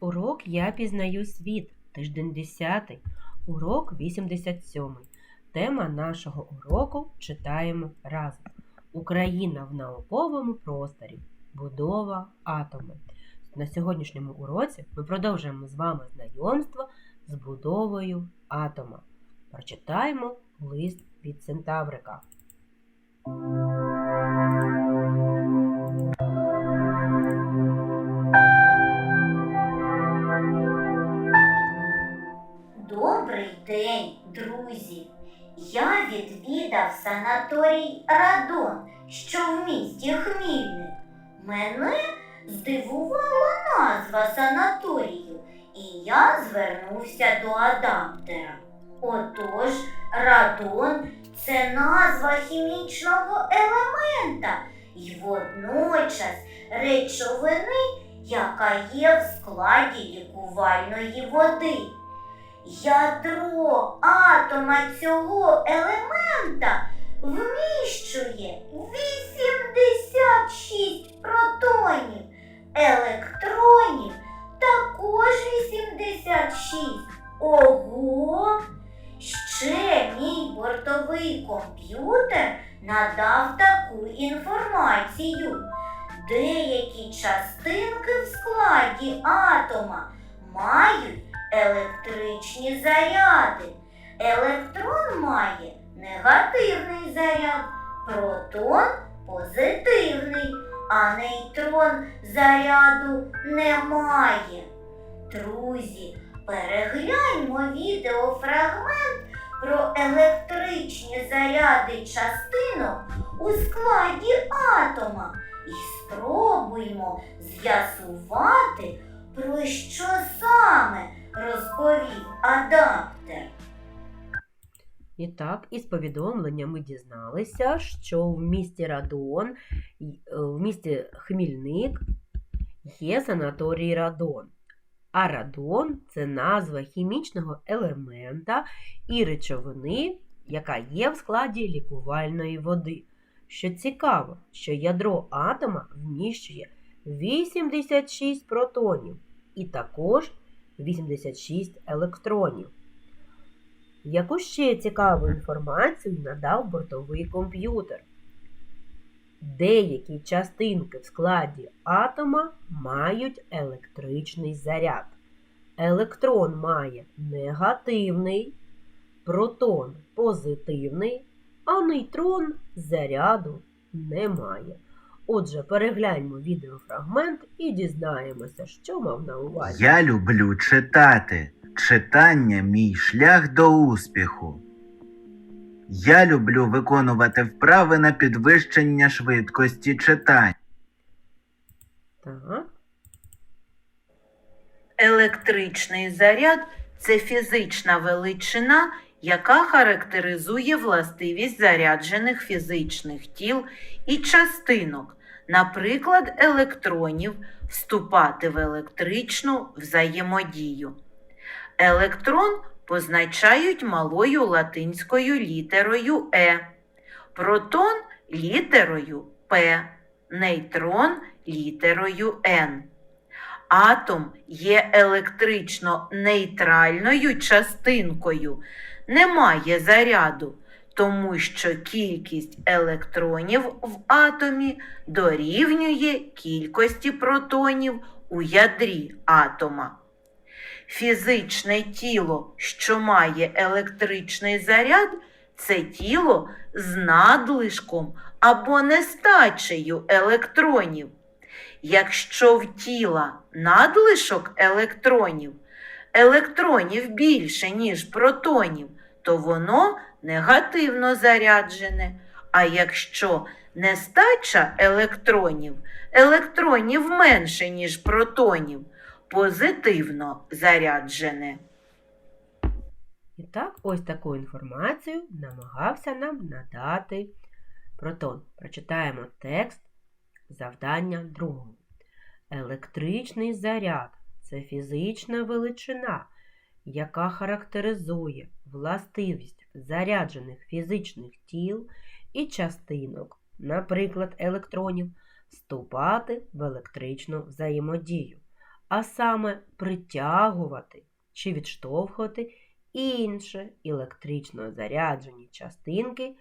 Урок Я пізнаю світ. Тиждень 10. Урок 87. Тема нашого уроку читаємо разом. Україна в науковому просторі. Будова атоми. На сьогоднішньому уроці ми продовжуємо з вами знайомство з будовою атома. Прочитаємо лист від Центаврика. Відвідав санаторій Радон, що в місті Хмільник. Мене здивувала назва санаторію, і я звернувся до адаптера. Отож, радон це назва хімічного елемента і водночас речовини, яка є в складі лікувальної води. Ядро атома цього елемента вміщує 86 протонів, електронів також 86. Ого! Ще мій бортовий комп'ютер надав таку інформацію. Деякі частинки в складі атома мають електричні заряди. Електрон має негативний заряд, протон позитивний, а нейтрон заряду не має. Друзі, перегляньмо відеофрагмент про електричні заряди частинок у складі атома і спробуймо з'ясувати, про що саме розповів адаптер. І так, із повідомлення ми дізналися, що в місті Радон, е, в місті Хмільник є санаторій Радон. А радон це назва хімічного елемента і речовини, яка є в складі лікувальної води. Що цікаво, що ядро атома вміщує 86 протонів і також 86 електронів. Яку ще цікаву інформацію надав бортовий комп'ютер? Деякі частинки в складі атома мають електричний заряд. Електрон має негативний, протон позитивний, а нейтрон заряду не має. Отже, перегляньмо відеофрагмент і дізнаємося, що мав на увазі. Я люблю читати. Читання мій шлях до успіху. Я люблю виконувати вправи на підвищення швидкості читання. Так. Електричний заряд це фізична величина, яка характеризує властивість заряджених фізичних тіл і частинок, наприклад, електронів, вступати в електричну взаємодію. Електрон позначають малою латинською літерою Е, протон літерою П, нейтрон літерою Н. Атом є електрично нейтральною частинкою, не має заряду, тому що кількість електронів в атомі дорівнює кількості протонів у ядрі атома. Фізичне тіло, що має електричний заряд, це тіло з надлишком або нестачею електронів. Якщо в тіла надлишок електронів, електронів більше, ніж протонів, то воно негативно заряджене. А якщо нестача електронів, електронів менше, ніж протонів, позитивно заряджене. І так, ось таку інформацію намагався нам надати протон. Прочитаємо текст завдання другого. Електричний заряд це фізична величина, яка характеризує властивість заряджених фізичних тіл і частинок, наприклад, електронів, вступати в електричну взаємодію. а саме притягувати чи відштовхувати інші електрично заряджені частинки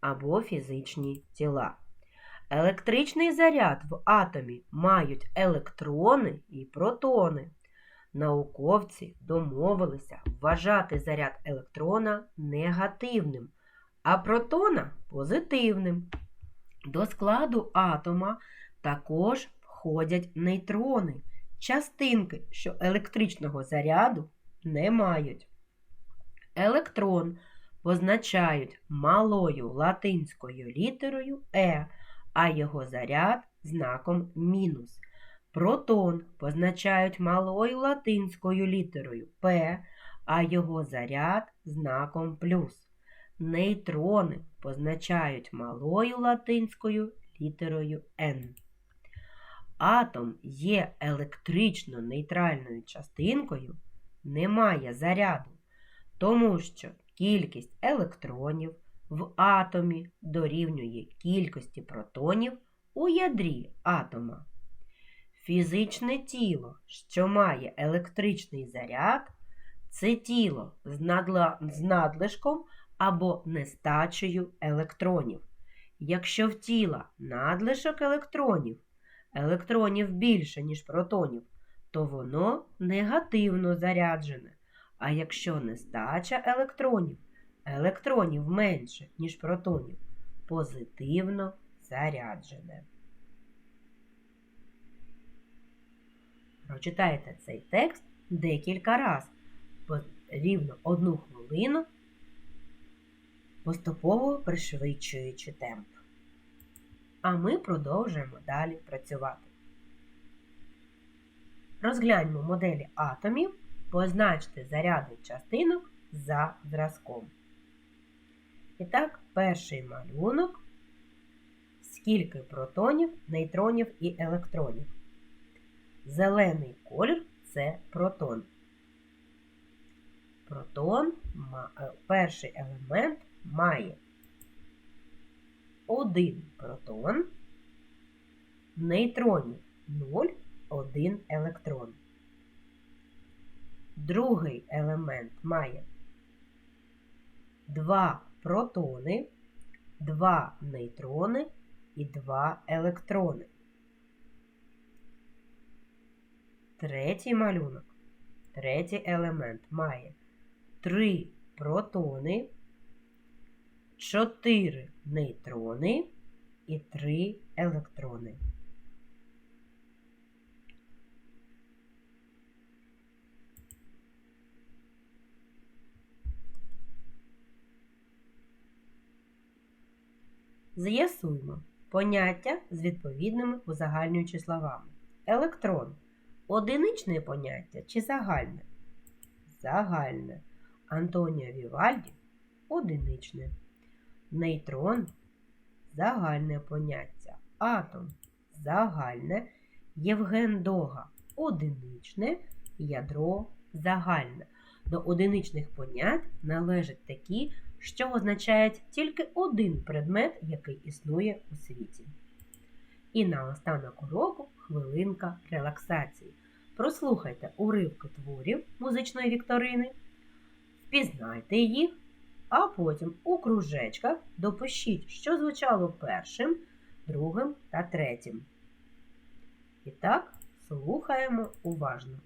або фізичні тіла. Електричний заряд в атомі мають електрони і протони. Науковці домовилися вважати заряд електрона негативним, а протона позитивним. До складу атома також входять нейтрони, частинки, що електричного заряду не мають. Електрон позначають малою латинською літерою Е, а його заряд знаком мінус. Протон позначають малою латинською літерою П, а його заряд знаком плюс. Нейтрони позначають малою латинською літерою N. Атом є електрично нейтральною частинкою, не має заряду, тому що кількість електронів в атомі дорівнює кількості протонів у ядрі атома. Фізичне тіло, що має електричний заряд, це тіло з, надлишком або нестачею електронів. Якщо в тіла надлишок електронів, електронів більше, ніж протонів, то воно негативно заряджене. А якщо нестача електронів, електронів менше, ніж протонів, позитивно заряджене. Прочитайте цей текст декілька разів, рівно одну хвилину, поступово пришвидшуючи темп. А ми продовжуємо далі працювати. Розгляньмо моделі атомів, позначте заряди частинок за зразком. І так, перший малюнок. Скільки протонів, нейтронів і електронів. Зелений колір це протон. Протон, перший елемент має один протон, нейтронів 0, 1 електрон. Другий елемент має 2 протони, 2 нейтрони і 2 електрони. Третій малюнок, третій елемент має 3 протони, 4 нейтрони і 3 електрони. З'ясуємо поняття з відповідними узагальнюючи словами. Електрон одиничне поняття чи загальне? Загальне. Антоніо Вівальді одиничне. Нейтрон загальне поняття. Атом загальне. Євген Дога одиничне, ядро загальне. До одиничних понять належать такі, що означають тільки один предмет, який існує у світі. І на останок уроку хвилинка релаксації. Прослухайте уривки творів музичної вікторини, впізнайте їх, а потім у кружечках допишіть, що звучало першим, другим та третім. І так, слухаємо уважно.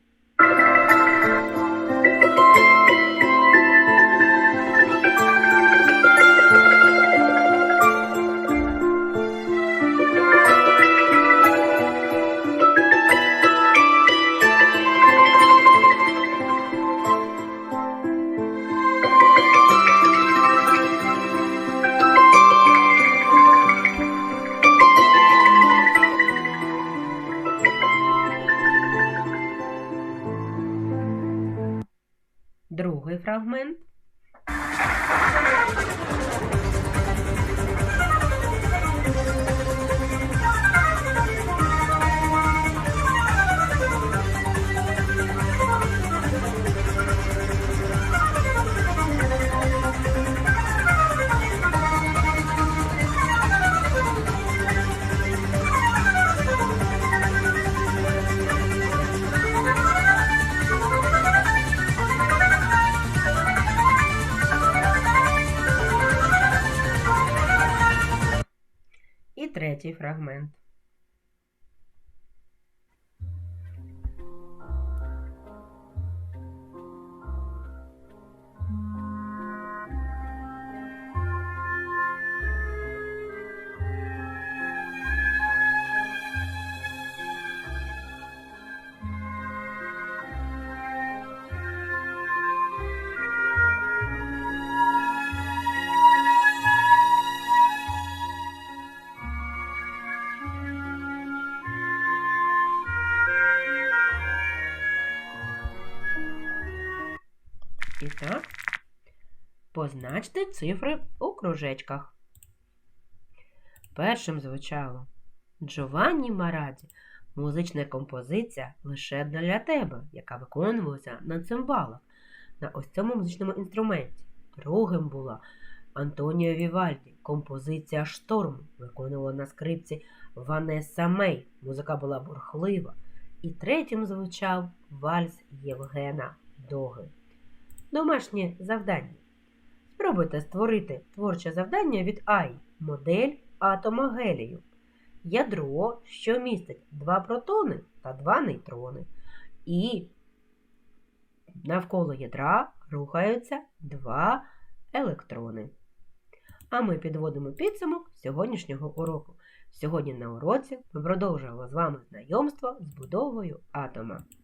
Другий фрагмент. Третій І так, позначте цифри у кружечках. Першим звучало Джованні Мараді. Музична композиція лише для тебе, яка виконувалася на цимбалах на ось цьому музичному інструменті. Другим була Антоніо Вівальді. Композиція Шторм виконувала на скрипці Ванеса Мей. Музика була бурхлива. І третім звучав вальс Євгена Доги. Домашнє завдання. Спробуйте створити творче завдання від АЙ модель атома гелію. Ядро, що містить два протони та два нейтрони. І навколо ядра рухаються два електрони. А ми підводимо підсумок сьогоднішнього уроку. Сьогодні на уроці ми продовжуємо з вами знайомство з будовою атома.